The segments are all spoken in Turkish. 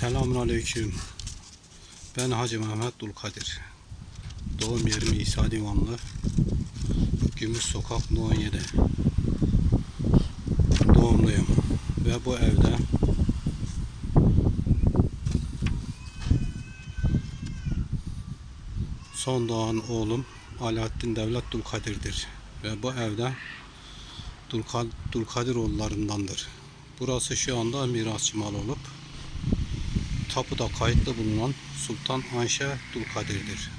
Selamun Aleyküm. Ben Hacı Mehmet Dulkadir. Doğum yerim İsa Divanlı. Gümüş Sokak No 17. Doğumluyum. Ve bu evde son doğan oğlum Alaaddin Devlet Dulkadir'dir. Ve bu evde Dulka, Dulkadiroğullarındandır. Burası şu anda mirasçı mal olup tapuda kayıtlı bulunan Sultan Ayşe Dulkadir'dir.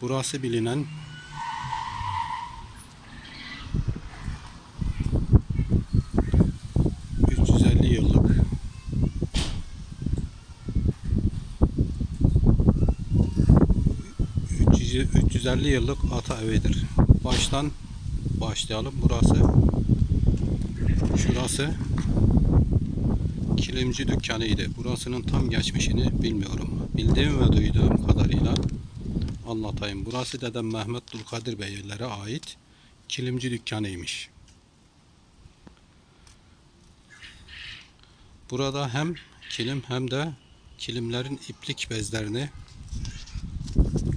Burası bilinen ...350 yıllık... ...300 350 yıllık ata evidir. Baştan başlayalım. Burası... ...şurası... ...kilimci dükkanıydı. Burasının tam geçmişini bilmiyorum. Bildiğim ve duyduğum kadarıyla... ...anlatayım. Burası dedem Mehmet Dulkadir Beylere ait... ...kilimci dükkanıymış. Burada hem kilim hem de kilimlerin iplik bezlerini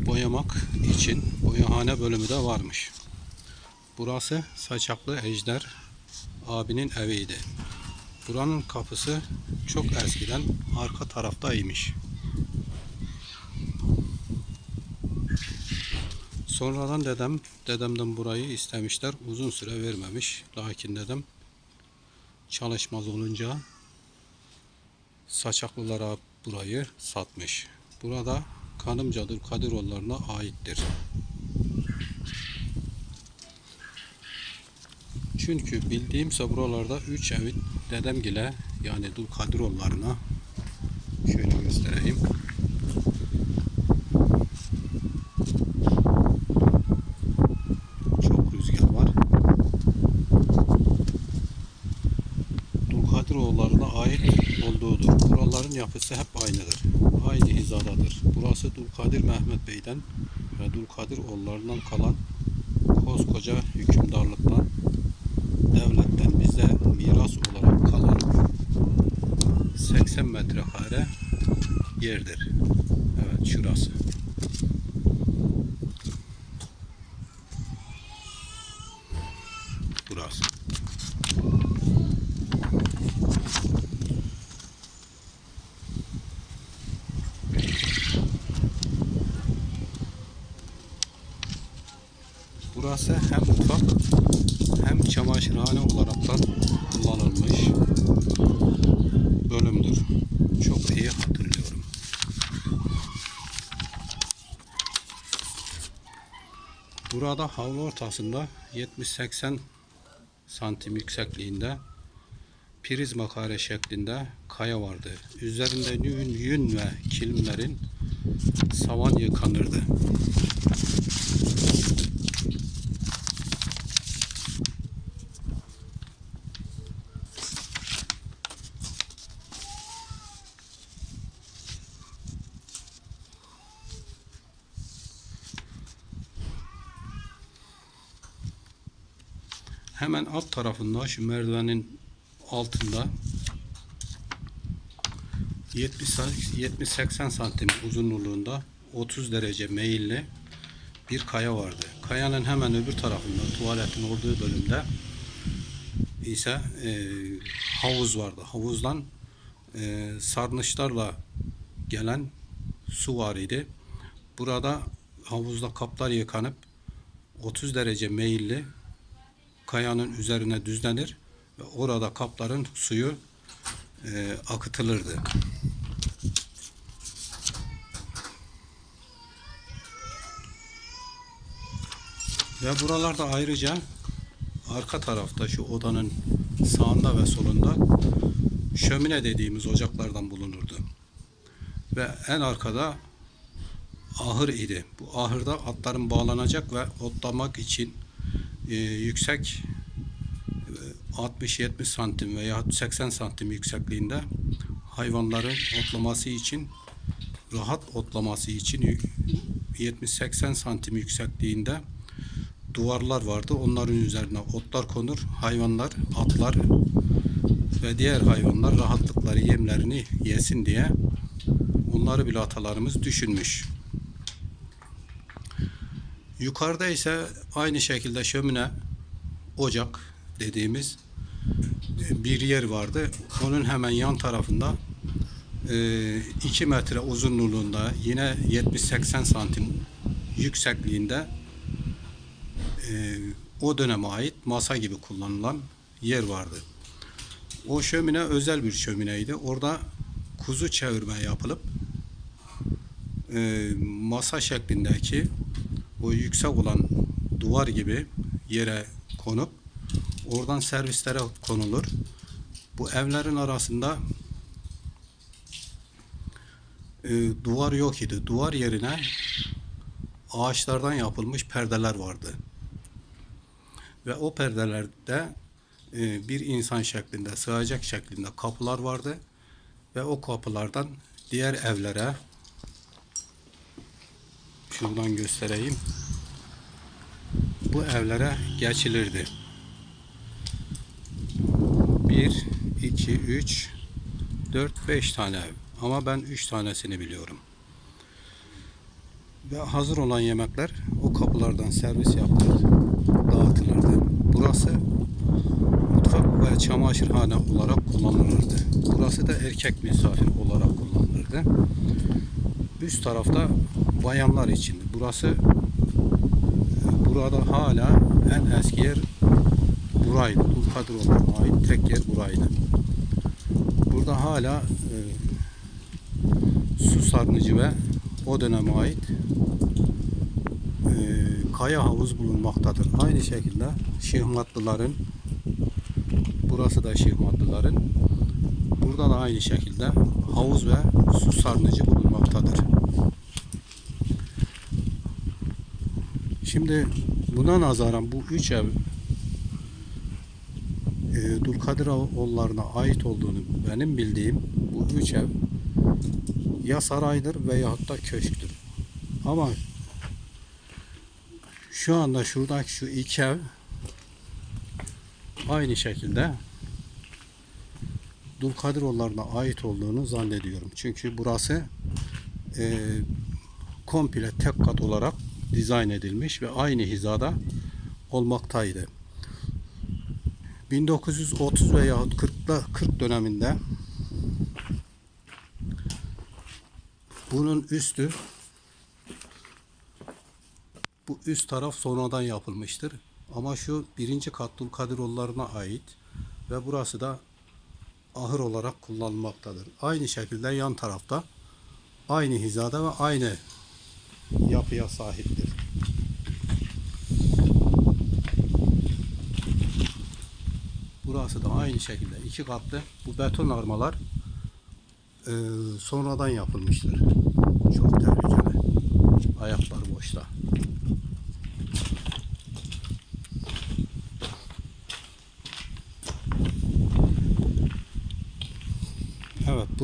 boyamak için boyahane bölümü de varmış. Burası Saçaklı Ejder abinin eviydi. Buranın kapısı çok eskiden arka taraftaymış. Sonradan dedem, dedemden burayı istemişler. Uzun süre vermemiş. Lakin dedem çalışmaz olunca Saçaklılara burayı satmış. Burada Kanımcadır Kadiroğullarına aittir. Çünkü bildiğimse buralarda üç evin dedemgile yani Dul Kadiroğullarına şöyle göstereyim. Çok rüzgar var. Dulkadiroğullarına ait olduğudur. Buraların yapısı hep aynıdır. Aynı hizadadır. Burası Dulkadir Mehmet Bey'den ve Dulkadir oğullarından kalan koskoca hükümdarlıktan, devletten bize miras kalan 80 metrekare yerdir. Evet şurası. Burası. Burası hem mutfak hem çamaşırhane olaraktan kullanılmış bölümdür. Çok iyi hatırlıyorum. Burada havlu ortasında 70-80 santim yüksekliğinde prizma kare şeklinde kaya vardı. Üzerinde yün, yün ve kilimlerin savan yıkanırdı. Hemen alt tarafında şu merdivenin altında 70-80 santim uzunluğunda 30 derece meyilli bir kaya vardı. Kayanın hemen öbür tarafında tuvaletin olduğu bölümde ise e, havuz vardı. Havuzdan e, sarnıçlarla gelen su var idi. Burada havuzda kaplar yıkanıp 30 derece meyilli kayanın üzerine düzlenir ve orada kapların suyu e, akıtılırdı. Ve buralarda ayrıca arka tarafta şu odanın sağında ve solunda şömine dediğimiz ocaklardan bulunurdu. Ve en arkada ahır idi. Bu ahırda atların bağlanacak ve otlamak için e, yüksek e, 60-70 santim veya 80 santim yüksekliğinde hayvanların otlaması için rahat otlaması için 70-80 santim yüksekliğinde duvarlar vardı. Onların üzerine otlar konur. Hayvanlar, atlar ve diğer hayvanlar rahatlıkları yemlerini yesin diye onları bile atalarımız düşünmüş. Yukarıda ise aynı şekilde şömine, ocak dediğimiz bir yer vardı. Onun hemen yan tarafında 2 metre uzunluğunda yine 70-80 santim yüksekliğinde e, o döneme ait masa gibi kullanılan yer vardı. O şömine özel bir şömineydi. Orada kuzu çevirme yapılıp e, masa şeklindeki o yüksek olan duvar gibi yere konup oradan servislere konulur. Bu evlerin arasında e, duvar yok idi. Duvar yerine ağaçlardan yapılmış perdeler vardı. Ve o perdelerde e, bir insan şeklinde, sığacak şeklinde kapılar vardı. Ve o kapılardan diğer evlere şuradan göstereyim. Bu evlere geçilirdi. 1, 2, 3, 4, 5 tane ev. Ama ben 3 tanesini biliyorum. Ve hazır olan yemekler o kapılardan servis yapılır, dağıtılırdı. Burası mutfak ve çamaşırhane olarak kullanılırdı. Burası da erkek misafir olarak kullanılırdı. Üst tarafta bayanlar için. Burası burada hala en eski yer buraydı. Dulkadiroğlu'na ait tek yer buraydı. Burada hala e, su sarnıcı ve o döneme ait e, kaya havuz bulunmaktadır. Aynı şekilde Şihmatlıların burası da Şihmatlıların burada da aynı şekilde havuz ve su sarnıcı bulunmaktadır. Şimdi buna nazaran bu üç ev e, Dulkadiroğullarına ait olduğunu benim bildiğim bu üç ev ya saraydır veyahut da köşktür. Ama şu anda şuradaki şu iki ev aynı şekilde Dulkadiroğullarına ait olduğunu zannediyorum. Çünkü burası e, komple tek kat olarak dizayn edilmiş ve aynı hizada olmaktaydı. 1930 veyahut 40'da 40 döneminde bunun üstü bu üst taraf sonradan yapılmıştır. Ama şu birinci kat Dulkadiroğullarına ait ve burası da ahır olarak kullanılmaktadır. Aynı şekilde yan tarafta aynı hizada ve aynı yapıya sahiptir. Burası da aynı şekilde iki katlı. Bu beton armalar e, sonradan yapılmıştır. Çok tehlikeli.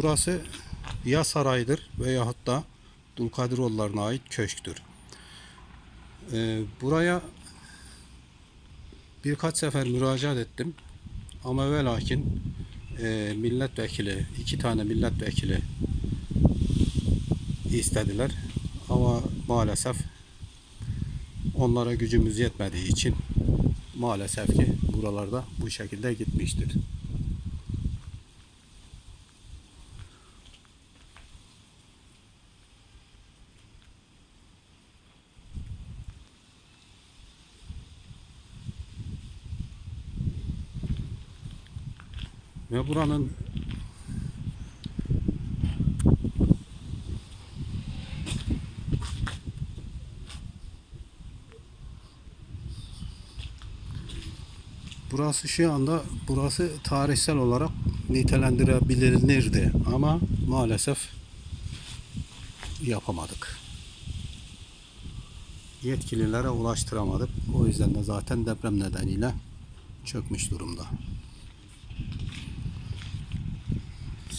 Burası ya saraydır veyahut da Dulkadiroğullarına ait köşktür. Ee, buraya birkaç sefer müracaat ettim. Ama ve lakin e, milletvekili, iki tane milletvekili istediler. Ama maalesef onlara gücümüz yetmediği için maalesef ki buralarda bu şekilde gitmiştir. Buranın Burası şu anda burası tarihsel olarak nitelendirebilirdi ama maalesef yapamadık. Yetkililere ulaştıramadık. O yüzden de zaten deprem nedeniyle çökmüş durumda.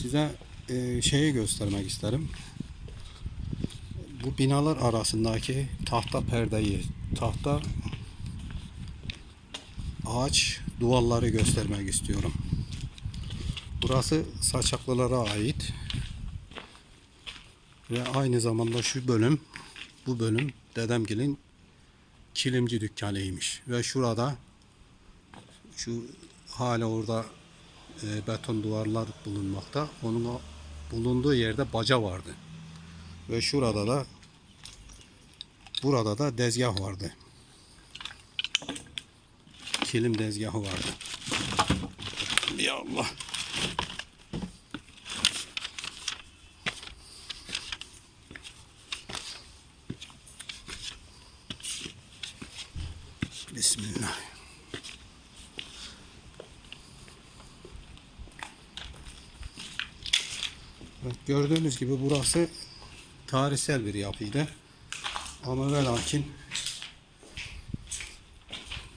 Size e, şeyi göstermek isterim. Bu binalar arasındaki tahta perdeyi, tahta ağaç duvarları göstermek istiyorum. Burası Saçaklılara ait. Ve aynı zamanda şu bölüm, bu bölüm Dedemgil'in kilimci dükkanıymış. Ve şurada şu hala orada e, beton duvarlar bulunmakta. Onun bulunduğu yerde baca vardı. Ve şurada da burada da dezgah vardı. Kilim dezgahı vardı. Ya Allah. Bismillah. Evet, gördüğünüz gibi burası tarihsel bir yapıydı. Ama ve lakin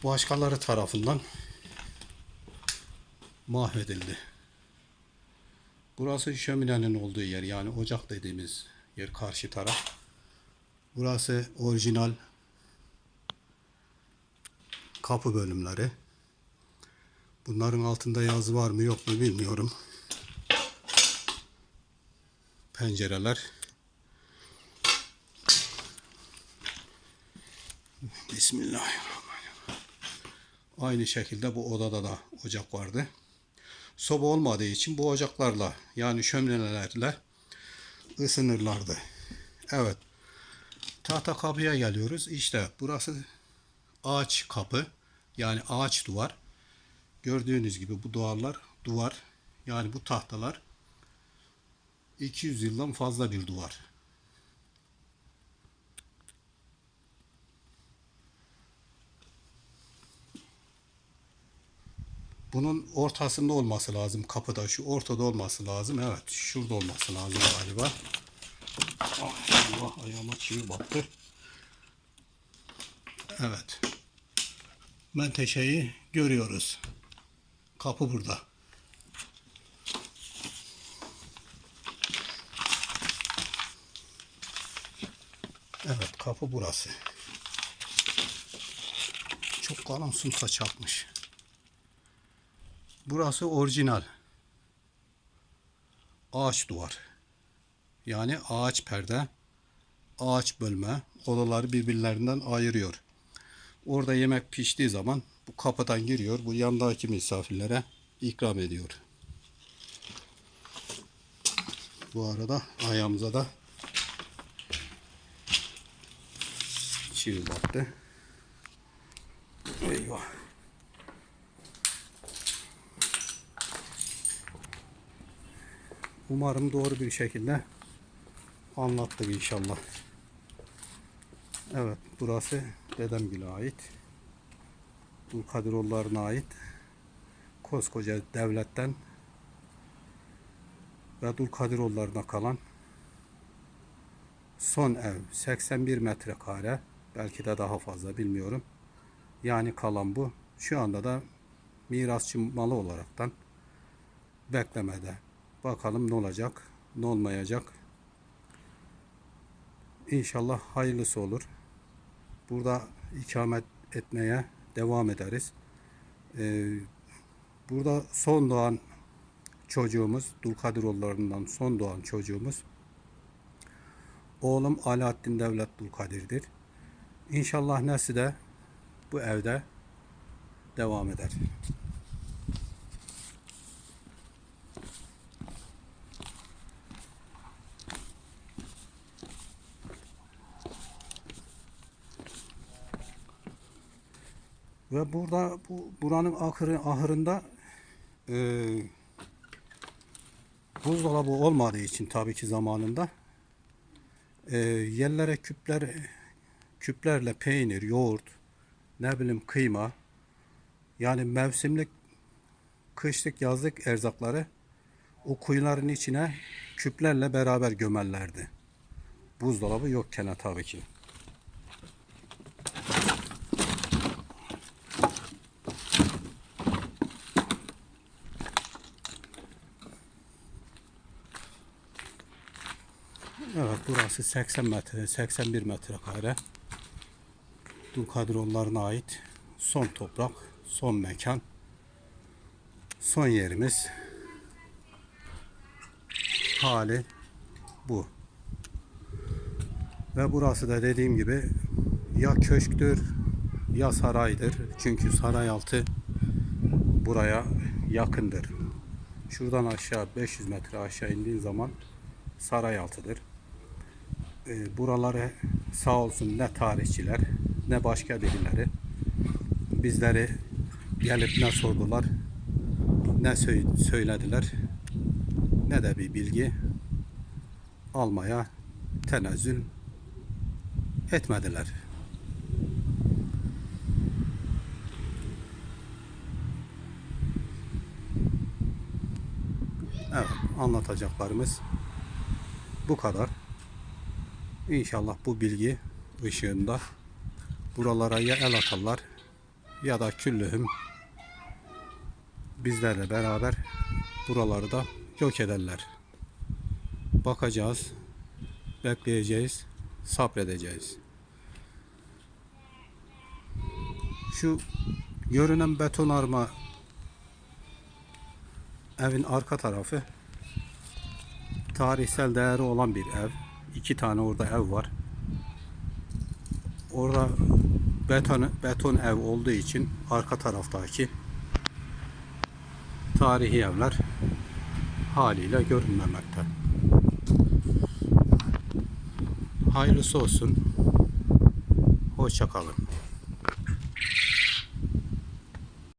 başkaları tarafından mahvedildi. Burası şöminenin olduğu yer yani ocak dediğimiz yer karşı taraf. Burası orijinal kapı bölümleri. Bunların altında yazı var mı yok mu bilmiyorum. Pencereler. Bismillahirrahmanirrahim. Aynı şekilde bu odada da ocak vardı. Soba olmadığı için bu ocaklarla yani şöminelerle ısınırlardı. Evet. Tahta kapıya geliyoruz. İşte burası ağaç kapı yani ağaç duvar. Gördüğünüz gibi bu duvarlar duvar yani bu tahtalar 200 yıldan fazla bir duvar. Bunun ortasında olması lazım kapıda. Şu ortada olması lazım. Evet şurada olması lazım galiba. Ah, Allah ayağıma çivi battı. Evet. Menteşeyi görüyoruz. Kapı burada. Evet kapı burası. Çok kalın sunta çakmış. Burası orijinal. Ağaç duvar. Yani ağaç perde, ağaç bölme odaları birbirlerinden ayırıyor. Orada yemek piştiği zaman bu kapıdan giriyor. Bu yandaki misafirlere ikram ediyor. Bu arada ayağımıza da çivi battı. Eyvah. Umarım doğru bir şekilde anlattık inşallah. Evet burası Dedemgil'e ait. Dulkadiroğullarına ait. Koskoca devletten ve Dulkadiroğullarına kalan son ev 81 metrekare belki de daha fazla bilmiyorum. Yani kalan bu. Şu anda da mirasçı malı olaraktan beklemede. Bakalım ne olacak, ne olmayacak. İnşallah hayırlısı olur. Burada ikamet etmeye devam ederiz. Ee, burada son doğan çocuğumuz, Dulkadiroğullarından son doğan çocuğumuz oğlum Alaaddin Devlet Dulkadir'dir. İnşallah nesli de bu evde devam eder. Ve burada bu buranın ahırı, ahırında e, buzdolabı olmadığı için tabii ki zamanında e, yerlere küpler küplerle peynir, yoğurt, ne bileyim kıyma yani mevsimlik kışlık yazlık erzakları o kuyuların içine küplerle beraber gömerlerdi. Buzdolabı yokken tabii ki. Evet burası 80 metre, 81 metrekare. Dulkadiroğullarına ait son toprak, son mekan, son yerimiz. hali bu. Ve burası da dediğim gibi ya köşktür ya saraydır. Çünkü saray altı buraya yakındır. Şuradan aşağı 500 metre aşağı indiğin zaman saray altıdır. E, buraları sağ olsun ne tarihçiler ne başka birileri bizleri gelip ne sordular ne sö- söylediler ne de bir bilgi almaya tenezzül etmediler. Evet, anlatacaklarımız bu kadar. İnşallah bu bilgi ışığında buralara ya el atarlar ya da küllühüm bizlerle beraber buraları da yok ederler. Bakacağız, bekleyeceğiz, sabredeceğiz. Şu görünen betonarme evin arka tarafı tarihsel değeri olan bir ev. İki tane orada ev var. Orada beton, beton ev olduğu için arka taraftaki tarihi evler haliyle görünmemekte. Hayırlısı olsun. Hoşça kalın.